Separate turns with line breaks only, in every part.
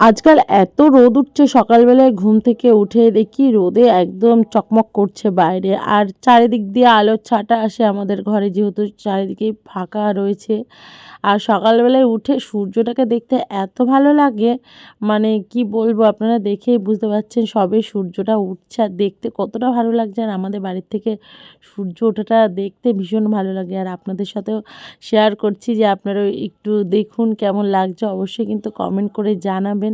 আজকাল এত রোদ উঠছে, সকালবেলায় ঘুম থেকে উঠে দেখি রোদে একদম চকমক করছে বাইরে। আর চারিদিক দিয়ে আলোর ছাটা আসে আমাদের ঘরে, যেহেতু চারিদিকে ফাঁকা রয়েছে। আর সকালবেলায় উঠে সূর্যটাকে দেখতে এত ভালো লাগে মানে কি বলব, আপনারা দেখেই বুঝতে পারছেন সবে সূর্যটা উঠছে। আর দেখতে কতটা ভালো লাগছে, আর আমাদের বাড়ির থেকে সূর্য ওঠাটা দেখতে ভীষণ ভালো লাগে। আর আপনাদের সাথেও শেয়ার করছি যে আপনারা একটু দেখুন কেমন লাগছে। অবশ্যই কিন্তু কমেন্ট করে জানাবেন।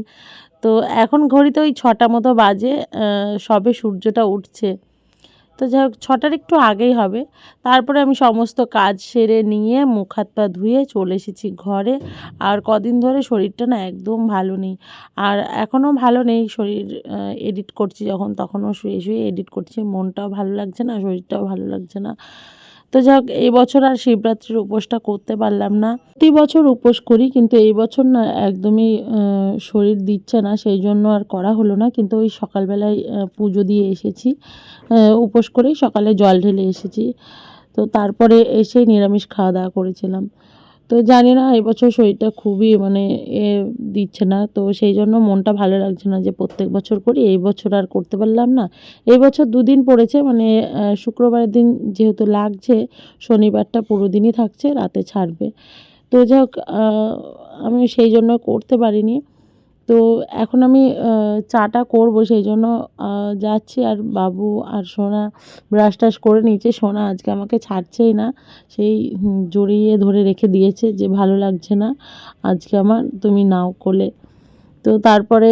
তো এখন ঘড়িতে ওই ছটা মতো বাজে সবে সূর্যটা উঠছে। তো যাই হোক, ছটার একটু আগেই হবে। তারপরে আমি সমস্ত কাজ সেরে নিয়ে মুখ হাত পা ধুয়ে চলে এসেছি ঘরে। আর কদিন ধরে শরীরটা না একদম ভালো নেই। আর এখনও ভালো নেই শরীর এডিট করছি যখন, তখনও শুয়ে শুয়ে এডিট করছি। মনটাও ভালো লাগছে না, শরীরটাও ভালো লাগছে না। তো যাক, এই বছর আর শিবরাত্রির উপোসটা করতে পারলাম না। প্রতি বছর উপোস করি, কিন্তু এই বছর না একদমই শরীর দিচ্ছে না, সেই জন্য আর করা হলো না। কিন্তু ওই সকালবেলায় পুজো দিয়ে এসেছি। উপোস করেই সকালে জল ঢেলে এসেছি। তো তারপরে এসে নিরামিষ খাওয়া দাওয়া করেছিলাম। তো জানি না এবছর শরীরটা খুবই মানে দিচ্ছে না। তো সেই জন্য মনটা ভালো লাগছে না যে প্রত্যেক বছর করি, এই বছর আর করতে পারলাম না। এই বছর দুদিন পড়েছে মানে শুক্রবারের দিন যেহেতু লাগছে, শনিবারটা পুরো দিনই থাকছে, রাতে ছাড়বে। তো যাই আমি সেই জন্য করতে পারিনি। তো এখন আমি চাটা করব সেই জন্য যাচ্ছি আর বাবু আর সোনা ব্রাশ টাশ করে নিয়েছে। সোনা আজকে আমাকে ছাড়ছেই না, সেই জড়িয়ে ধরে রেখে দিয়েছে যে ভালো লাগছে না আজকে আমার, তুমি নাও কোলে। তো তারপরে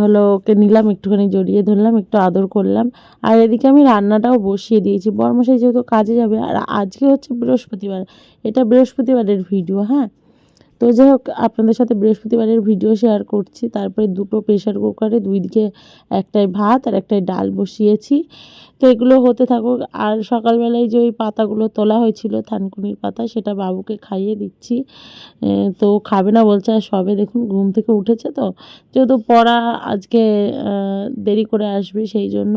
হলো ওকে নিলাম, একটুখানি জড়িয়ে ধরলাম, একটু আদর করলাম। আর এদিকে আমি রান্নাটাও বসিয়ে দিয়েছি। বর্মশাই যেহেতু কাজে যাবে, আর আজকে হচ্ছে বৃহস্পতিবার, এটা বৃহস্পতিবারের ভিডিও হ্যাঁ? তো যাই হোক, আপনাদের সাথে বৃহস্পতিবারের ভিডিও শেয়ার করছি। তারপরে দুটো প্রেশার কুকারে দুই দিকে একটাই ভাত আর একটাই ডাল বসিয়েছি। তো এগুলো হতে থাকুক। আর সকালবেলায় যে ওই পাতাগুলো তোলা হয়েছিল, থানকুনির পাতা, সেটা বাবুকে খাইয়ে দিচ্ছি। তো খাবে না বলছে, আর সবে দেখুন ঘুম থেকে উঠেছে তো। যেহেতু পড়া আজকে দেরি করে আসবে, সেই জন্য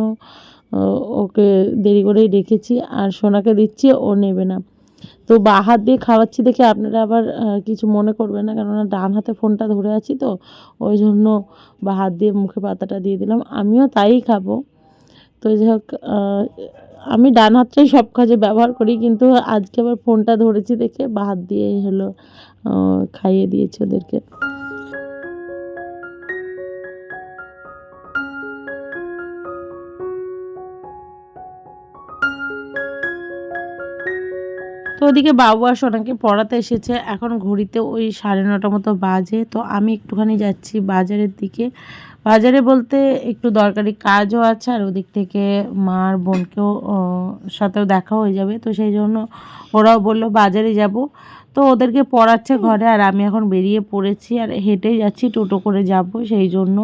ওকে দেরি করেই রেখেছি আর সোনাকে দিচ্ছি, ও নেবে না। তো বা হাত দিয়ে খাওয়াচ্ছি দেখে আপনারা আবার কিছু মনে করবেন না, কেননা ডান হাতে ফোনটা ধরে আছি তো, ওই জন্য বা হাত দিয়ে মুখে পাতাটা দিয়ে দিলাম। আমিও তাই খাব। তো যাই হোক আমি ডান হাতটাই সব কাজে ব্যবহার করি, কিন্তু আজকে আবার ফোনটা ধরেছি দেখে বা হাত দিয়ে হলো খাইয়ে দিয়েছি ওদেরকে। ওদিকে বাবু আর সোনাকে পড়াতে এসেছে। এখন ঘড়িতে ওই সাড়ে নটা মতো বাজে। তো আমি একটুখানি যাচ্ছি বাজারের দিকে। বাজারে বলতে একটু দরকারি কাজও আছে আর ওদিক থেকে মার বোনকেও সাথেও দেখা হয়ে যাবে। তো সেই জন্য ওরাও বলল বাজারে যাব। তো ওদেরকে পড়াচ্ছে ঘরে আর আমি এখন বেরিয়ে পড়েছি আর হেঁটেই যাচ্ছি, টোটো করে যাব। সেই জন্য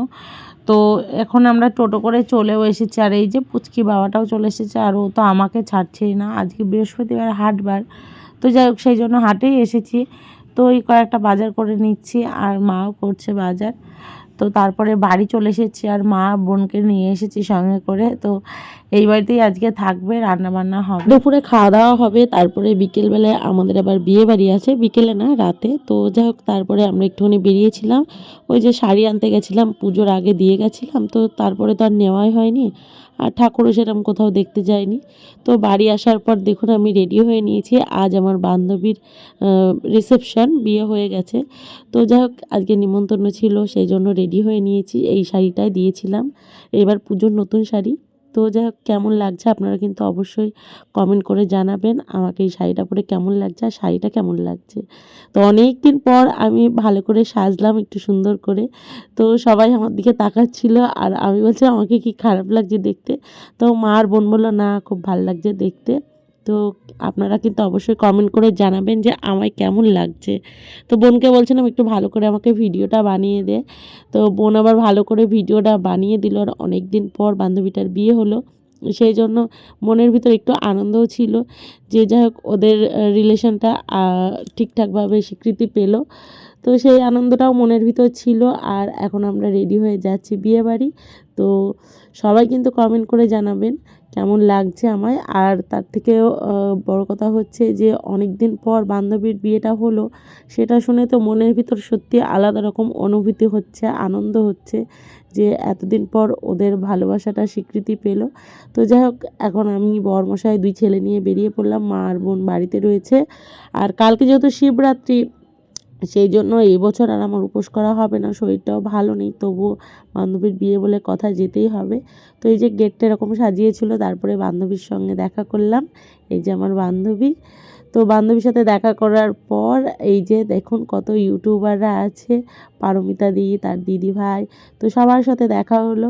তো এখন আমরা টোটো করে চলেও এসেছি আর এই যে পুচকি বাবাটাও চলে এসেছে আর ও তো আমাকে ছাড়ছেই না। আজকে বৃহস্পতিবার হাটবার। তো যাই হোক, সেই জন্য হাটেই এসেছি। তো ওই কয়েকটা বাজার করে নিচ্ছি আর মাও করছে বাজার। তো তারপরে বাড়ি চলে এসেছি আর মা বোনকে নিয়ে এসেছি সঙ্গে করে। তো এই বাড়িতেই আজকে থাকবে রান্না বান্না হবে। দুপুরে খাওয়া দাওয়া হবে, তারপরে বিকেলবেলায় আমাদের আবার বিয়ে বাড়ি আছে। বিকেলে না, রাতে। তো যাই হোক, তারপরে আমরা একটুখানি বেরিয়েছিলাম। ওই যে শাড়ি আনতে গেছিলাম, পুজোর আগে দিয়ে গেছিলাম। তো তারপরে তো আর নেওয়াই হয়নি। আর ঠাকুরও সেরকম কোথাও দেখতে যায়নি। তো বাড়ি আসার পর দেখুন আমি রেডি হয়ে নিয়েছি। আজ আমার বান্ধবীর রিসেপশন বিয়ে হয়ে গেছে। তো যাই হোক, আজকে নিমন্ত্রণ ছিল, সেই জন্য রেডি হয়ে নিয়েছি। এই শাড়িটাই দিয়েছিলাম। এবার পুজোর নতুন শাড়ি। তো যাই হোক, কেমন লাগছে আপনারা কিন্তু অবশ্যই কমেন্ট করে জানাবেন আমাকে এই শাড়িটা পরে কেমন লাগছে আর শাড়িটা কেমন লাগছে। তো অনেক দিন পর আমি ভালো করে সাজলাম একটু সুন্দর করে। তো সবাই আমার দিকে তাকাচ্ছিল আর আমি বলছি, আমাকে কি খারাপ লাগছে দেখতে? তো মা আর বোন বলল, না, খুব ভালো লাগছে দেখতে। তো আপনারা কিন্তু অবশ্যই কমেন্ট করে জানাবেন যে আমায় কেমন লাগছে। তো বোনকে বলছিলাম একটু ভালো করে আমাকে ভিডিওটা বানিয়ে দে। তো বোন আবার ভালো করে ভিডিওটা বানিয়ে দিল আর অনেক দিন পর বান্ধবীটার বিয়ে হলো। সেই জন্য মনের ভিতর একটু আনন্দও ছিল। যে যাই ওদের রিলেশনটা ঠিকঠাকভাবে স্বীকৃতি পেল। তো সেই আনন্দটাও মনের ভিতর ছিল আর এখন আমরা রেডি হয়ে যাচ্ছি বিয়ে বাড়ি। তো সবাই কিন্তু কমেন্ট করে জানাবেন কেমন লাগছে আমায়। আর তার থেকেও বড় কথা হচ্ছে যে অনেক দিন পর বান্ধবীর বিয়েটা হলো, সেটা শুনে তো মনের ভিতর সত্যি আলাদা রকম অনুভূতি হচ্ছে, আনন্দ হচ্ছে যে এতদিন পর ওদের ভালোবাসাটা স্বীকৃতি পেল। তো যাই হোক, এখন আমি বরমশাই দুই ছেলে নিয়ে বেরিয়ে পড়লাম, মা আর বোন বাড়িতে রয়েছে। আর কালকে যেহেতু শিবরাত্রি সেই জন্য এই বছর আর আমার উপোস করা হবে না, শরীরটাও ভালো নেই, তবুও বান্ধবীর বিয়ে বলে কথা যেতেই হবে। তো এই যে গেটটা এরকম সাজিয়েছিল, তারপরে বান্ধবীর সঙ্গে দেখা করলাম, এই যে আমার বান্ধবী। তো বান্ধবীর সাথে দেখা করার পর এই যে দেখুন কত ইউটিউবাররা আছে, পারমিতা দি, তার দিদি ভাই, তো সবার সাথে দেখা হলো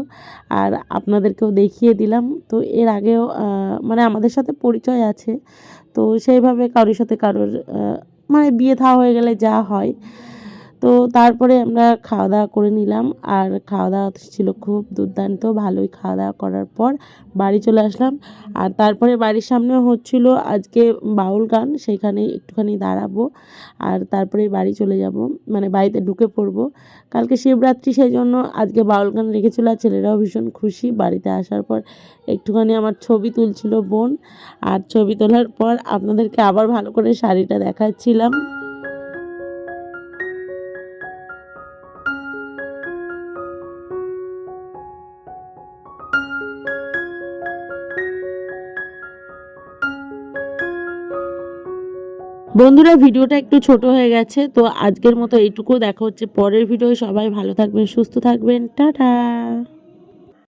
আর আপনাদেরকেও দেখিয়ে দিলাম। তো এর আগেও মানে আমাদের সাথে পরিচয় আছে, তো সেইভাবে কারোর সাথে কারোর মানে বিয়ে থা হয়ে গেলে যা হয়। তো তারপরে আমরা খাওয়া দাওয়া করে নিলাম। আর খাওয়া দাওয়া ছিল খুব দুর্দান্ত, ভালোই খাওয়া দাওয়া করার পর বাড়ি চলে আসলাম। আর তারপরে বাড়ির সামনে হচ্ছিল আজকে বাউল গান সেখানে একটুখানি দাঁড়াবো। আর তারপরে বাড়ি চলে যাব মানে বাড়িতে ঢুকে পড়ব। কালকে শিবরাত্রি সেই জন্য আজকে বাউল গান রেখেছিল আর ছেলেরাও ভীষণ খুশি। বাড়িতে আসার পর একটুখানি আমার ছবি তুলছিল বোন। আর ছবি তোলার পর আপনাদেরকে আবার ভালো করে শাড়িটা দেখাচ্ছিলাম। বন্ধুরা, ভিডিওটা একটু ছোট হয়ে গেছে, তো আজকের মতো এইটুকু। দেখা হচ্ছে পরের ভিডিও সবাই ভালো থাকবেন, সুস্থ থাকবেন। টাটা!